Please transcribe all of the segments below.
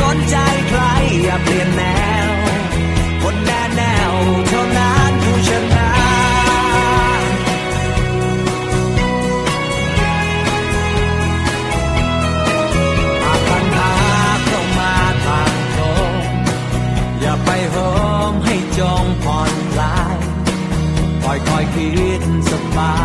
สนใจใครอย่าเปลี่ยนแนว คนแน่แนวเท่านั้นผู้ชนะหากปัญหาเข้ามาทางตรงอย่าไปโหมให้จงผ่อนคลายคอยคอยๆคิดสบาย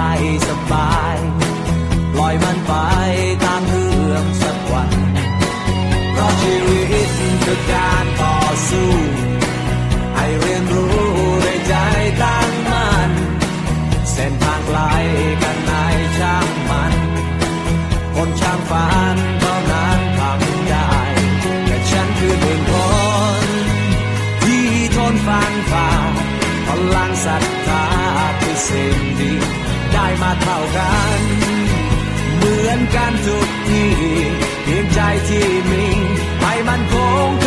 คนช่างฝันเท่านั้นทำได้ แต่ฉันคือหนึ่งคนที่ทนฟันฝ่าพลังศรัทธาคือสิ่งดี ได้มาเท่ากัน เหมือนกันทุกที่เพียงใจที่มีให้มันคง